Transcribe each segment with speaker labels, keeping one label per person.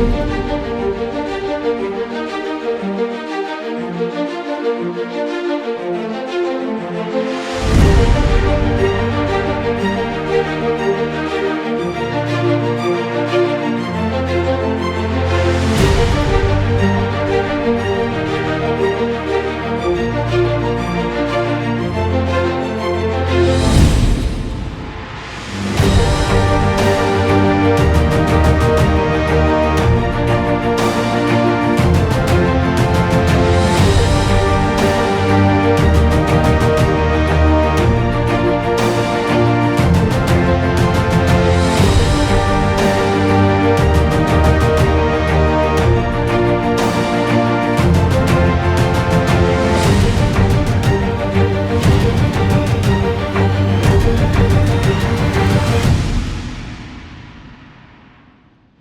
Speaker 1: thank you.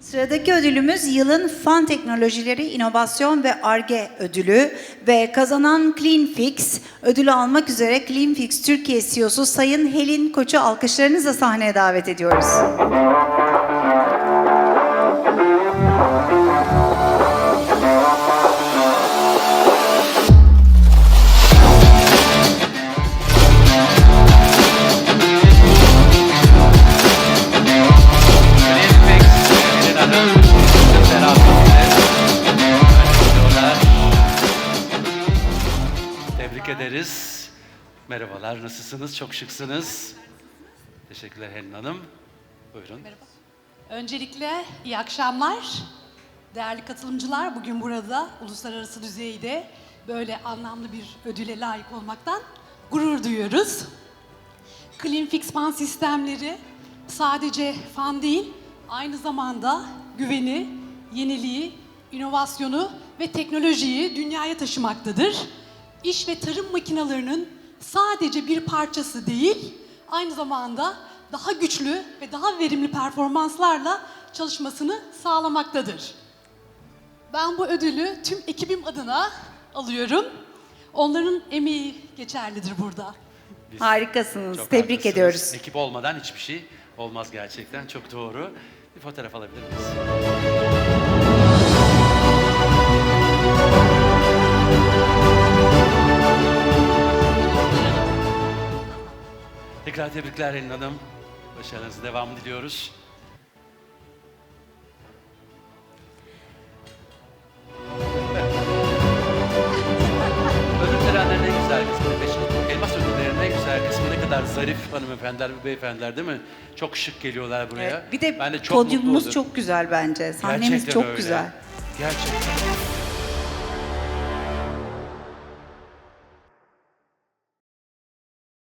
Speaker 1: Sıradaki ödülümüz yılın fan teknolojileri inovasyon ve ARGE ödülü ve kazanan CleanFix ödülü almak üzere CleanFix Türkiye CEO'su Sayın Helin Koç'u alkışlarınızla sahneye davet ediyoruz.
Speaker 2: Tebrik ederiz. Merhabalar, nasılsınız? Çok şıksınız. Teşekkürler Helin Hanım. Buyurun.
Speaker 3: Öncelikle iyi akşamlar. Değerli katılımcılar, bugün burada uluslararası düzeyde böyle anlamlı bir ödüle layık olmaktan gurur duyuyoruz. CleanFix fan sistemleri sadece fan değil, aynı zamanda güveni, yeniliği, inovasyonu ve teknolojiyi dünyaya taşımaktadır. İş ve tarım makinalarının sadece bir parçası değil, aynı zamanda daha güçlü ve daha verimli performanslarla çalışmasını sağlamaktadır. Ben bu ödülü tüm ekibim adına alıyorum. Onların emeği geçerlidir burada.
Speaker 2: Biz
Speaker 1: Harikasınız.
Speaker 2: çok
Speaker 1: Tebrik
Speaker 2: haklısınız.
Speaker 1: ediyoruz.
Speaker 2: Ekip olmadan hiçbir şey olmaz gerçekten. Çok doğru. Bir fotoğraf alabilir? Tekrar tebrikler Helin Hanım. Başarınızın devamını diliyoruz. Kadar zarif hanımefendiler ve beyefendiler değil mi? Çok şık geliyorlar buraya.
Speaker 1: Evet, Bir de
Speaker 2: ben de çok
Speaker 1: podyumumuz çok güzel bence. Sahnemiz
Speaker 2: Gerçekten
Speaker 1: çok
Speaker 2: öyle.
Speaker 1: güzel.
Speaker 2: Gerçekten.